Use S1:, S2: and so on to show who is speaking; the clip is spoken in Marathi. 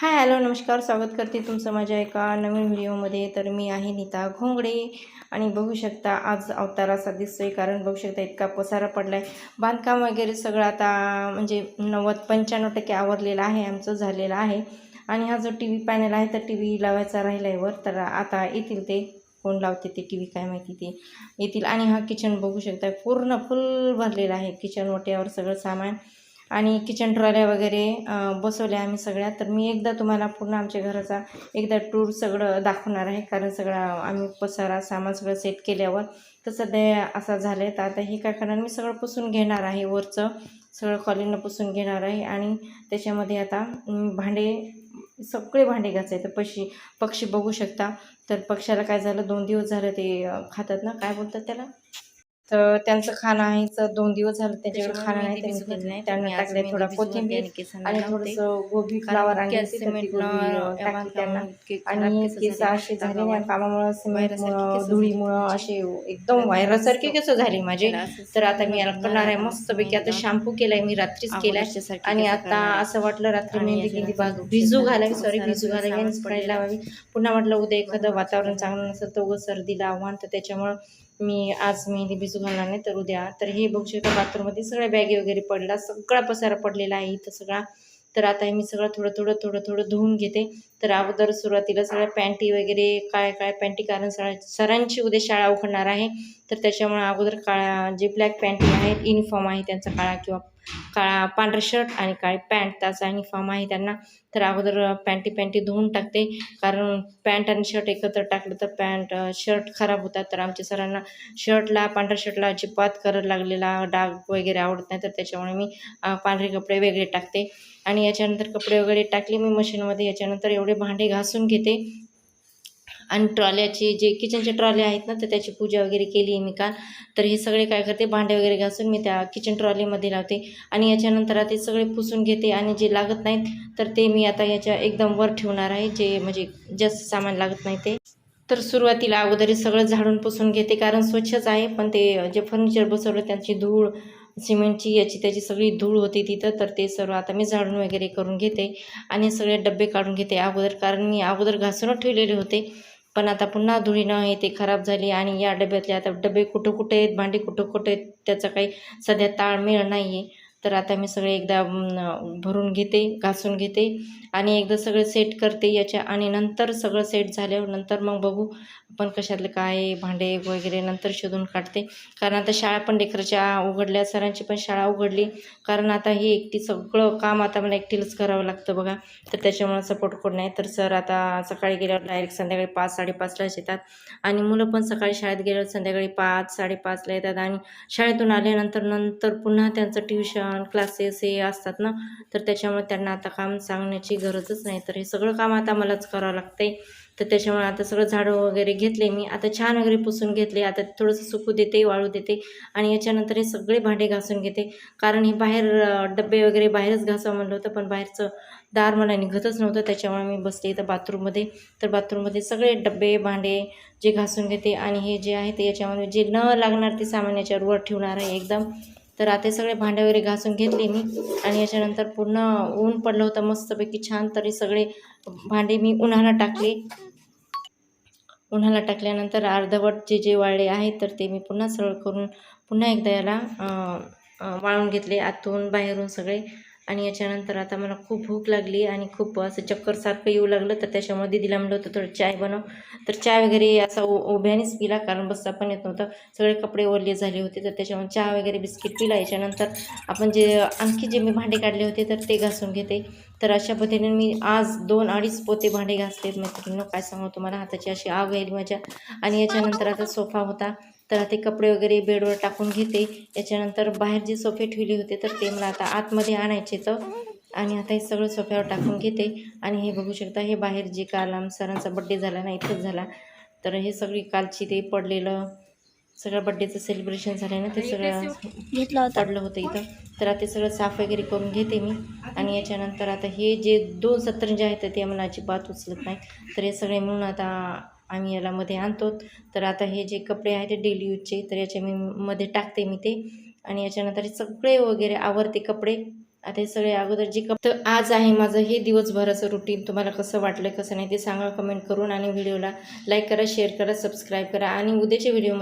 S1: हाय हॅलो नमस्कार स्वागत करते तुमचं माझ्या एका नवीन व्हिडिओमध्ये. तर मी आहे नीता घोंगडे आणि बघू शकता आज अवतार असा दिसतोय कारण बघू शकता इतका पसारा पडला आहे बांधकाम वगैरे सगळं आता म्हणजे नव्वद पंच्याण्णव टक्के आवरलेलं आहे आमचं झालेलं आहे. आणि हा जो टी व्ही पॅनल आहे तर टी व्ही लावायचा राहिला आहे वर तर आता येतील ते. कोण लावते ते टी व्ही काय माहिती ते. येतील. आणि हा किचन बघू शकता पूर्ण फुल भरलेला आहे. किचन ओट्यावर सगळं सामान. आणि किचन ट्रॉल्या वगैरे बसवल्या आम्ही सगळ्या. तर मी एकदा तुम्हाला पूर्ण आमच्या घराचा एकदा टूर सगळं दाखवणार आहे. कारण सगळं आम्ही पसारा सामान सगळं सेट केल्यावर तर सध्या असं झालं आहे तर आता हे काय करणार? मी सगळं पुसून घेणार आहे वरचं. सगळं कॉलिंगनं पुसून घेणार आहे. आणि त्याच्यामध्ये आता भांडे सगळे भांडे घासायचे. तर पक्षी पक्षी बघू शकता. तर पक्ष्याला काय झालं? दोन दिवस झालं ते खातात ना. काय बोलतात त्याला? तर त्यांचं खाणं आहे तर दोन दिवस झालं त्यांच्याकडे खाणं नाही त्यांनी केलं नाही त्यांना टाकले थोडा कोथिंबीर आणि थोडंसं गोबी फ्लावर आणि टाकली त्यांना. आणि केस असे झाले नाही कामामुळं सिमेंटमुळं धुळीमुळं असे एकदम व्हायरससारखे केस झाले माझे. तर आता मी याला करणार आहे मस्तपैकी. आता शॅम्पू केलाय मी रात्रीच केलाय. आणि आता असं वाटलं रात्री मेहंदी गेली भिजू घालावी सॉरी भिजू घालावी आणि स्प्रे लावावी. पुन्हा म्हटलं उद्या एखादं वातावरण चांगलं नसेल तर उगं सर्दीला आव्हान तर त्याच्यामुळं मी आज मेहंदी भिजू घालणार नाही तर उद्या. तर हे बघू शकता बाथरूममध्ये सगळ्या बॅगी वगैरे पडला सगळा पसारा पडलेला आहे इथं सगळा. तर आता हे मी सगळं थोडं थोडं थोडं थोडं धुवून घेते. तर अगोदर सुरुवातीला सगळ्या पॅन्टी वगैरे काय काय पॅन्टी कारण सरा सरांची उद्या शाळा उघडणार आहे. तर त्याच्यामुळे अगोदर काळा जे ब्लॅक पॅन्टी आहेत युनिफॉर्म आहे त्यांचा काळा किंवा काळा पांढरा शर्ट आणि काळी पॅन्ट त्याचा युनिफॉर्म आहे त्यांना. तर अगोदर पॅन्टी पॅन्टी धुवून टाकते. कारण पॅन्ट आणि शर्ट एकत्र टाकलं तर पॅन्ट शर्ट खराब होतात. तर आमच्या सरांना शर्टला पांढऱ्या शर्टला अजिबात करत लागलेला डाग वगैरे आवडत नाही. तर त्याच्यामुळे मी पांढरे कपडे वेगळे टाकते. आणि याच्यानंतर कपडे वगैरे टाकले मी मशीनमध्ये. याच्यानंतर एवढे भांडे घासून घेते. आणि ट्रॉल्याची जे किचनचे ट्रॉले आहेत ना तर त्याची पूजा वगैरे केली आहे मी काल. तर हे सगळे काय करते भांडे वगैरे घासून मी त्या किचन ट्रॉलीमध्ये लावते. आणि याच्यानंतर आता ते सगळे पुसून घेते आणि जे लागत नाहीत तर ते मी आता याच्या एकदम वर ठेवणार आहे. जे म्हणजे जास्त सामान लागत नाही ते. तर सुरुवातीला अगोदर सगळं झाडून पुसून घेते कारण स्वच्छच आहे. पण ते जे फर्निचर बसवलं त्यांची धूळ सिमेंटची याची त्याची सगळी धूळ होती तिथं. तर ते सर्व आता मी झाडून वगैरे करून घेते. आणि सगळे डबे काढून घेते अगोदर कारण मी अगोदर घासूनच ठेवलेले होते. पण आता पुन्हा धुळी न हे ते खराब झाली आणि या डब्यातले आता डबे कुठं कुठे आहेत भांडी कुठं कुठे आहेत त्याचा काही सध्या ताळमेळ नाही आहे तर आता मी सगळे एकदा भरून घेते घासून घेते आणि एकदा सगळं सेट करते याच्या आणि नंतर सगळं सेट झाल्यावर नंतर मग बघू आपण कशातलं काय भांडे वगैरे नंतर शोधून काढते. कारण आता शाळा पण लेकराच्या उघडल्या सरांची पण शाळा उघडली. कारण आता हे एकटी सगळं काम आता मला एकटीलाच करावं लागतं बघा. तर त्याच्यामुळे सपोर्ट कोण नाही. तर सर आता सकाळी गेल्यावर डायरेक्ट संध्याकाळी पाच साडेपाचलाच येतात. आणि मुलं पण सकाळी शाळेत गेल्यावर संध्याकाळी पाच साडेपाचला येतात. आणि शाळेतून आल्यानंतर नंतर पुन्हा त्यांचं ट्युशन क्लासेस हे असतात ना तर त्याच्यामुळे त्यांना आता काम सांगण्याची गरजच नाही. तर हे सगळं काम आता मलाच करावं लागतंय. तर त्याच्यामुळे आता सगळं झाडं वगैरे घेतले मी. आता छान वगैरे पुसून घेतले. आता थोडंसं सुकू देते वाळू देते. आणि याच्यानंतर हे सगळे भांडे घासून घेते. कारण हे बाहेर डब्बे डबे वगैरे बाहेरच घासावं म्हणलं होतं पण बाहेरचं दार मला निघतच नव्हतं. त्याच्यामुळे मी बसले इथं बाथरूममध्ये. तर बाथरूममध्ये सगळे डबे भांडे जे घासून घेते. आणि हे जे आहे ते याच्यामध्ये जे न लागणार ते सामान याच्यावर वर ठेवणार आहे एकदम. तर आता सगळे भांडे वगैरे घासून घेतले मी. आणि याच्यानंतर पूर्ण ऊन पडलं होतं मस्तपैकी छान. तरी सगळे भांडे मी उन्हाला टाकले. उन्हाला टाकल्यानंतर अर्धवट जे जे वाळले आहेत तर ते मी पुन्हा सरळ करून पुन्हा एकदा याला वाळून घेतले आतून बाहेरून सगळे. आणि याच्यानंतर आता मला खूप भूक लागली आणि खूप असं चक्करसारखं येऊ लागलं तर त्याच्यामुळे दिदीला म्हणलं होतं थोडं चाय बनव. तर चाय वगैरे असा उ उभ्यानेच पिला कारण बसता पण येत नव्हतं. सगळे कपडे ओरले झाले होते तर त्याच्यामुळे चहा वगैरे बिस्किट पिला. याच्यानंतर आपण जे आणखी जे मी भांडे काढले होते तर ते घासून घेते. तर अशा पद्धतीने मी आज दोन अडीच पोते भांडे घासले मैत्रिणीनं. काय सांगू तुम्हाला? हाताची अशी आग यायली माझ्या. आणि याच्यानंतर आता सोफा होता. तर ते कपडे वगैरे बेडवर टाकून घेते. याच्यानंतर बाहेर जे सोफे ठेवले होते तर ते मला आता आतमध्ये आणायचे तर आणि आता हे सगळं सोफ्यावर टाकून घेते. आणि हे बघू शकता हे बाहेर जे काल आम सरांचा बड्डे झाला ना इथंच झाला. तर हे सगळी कालची ते पडलेलं सगळं बड्डेचं सेलिब्रेशन झालं ना ते सगळं
S2: घेतला होता.
S1: पडलं होतं इथं. तर आता ते सगळं साफ वगैरे करून घेते मी. आणि याच्यानंतर आता हे जे दोन सत्तरंजे आहेत ते मला अजिबात उचलत नाही तर हे सगळे मिळून आता आम्ही याला मध्ये आणतो. तर आता हे जे कपडे आहेत ते डेली यूजचे तर याच्या मी मध्ये टाकते मी ते. आणि याच्यानंतर सगळे वगैरे आवरते कपडे. आता हे सगळे अगोदर जे कप तर आज आहे माझं हे दिवसभराचं रुटीन तुम्हाला कसं वाटलं कसं नाही ते सांगा कमेंट करून. आणि व्हिडिओला लाईक करा शेअर करा सबस्क्राईब करा. आणि उद्याच्या व्हिडिओ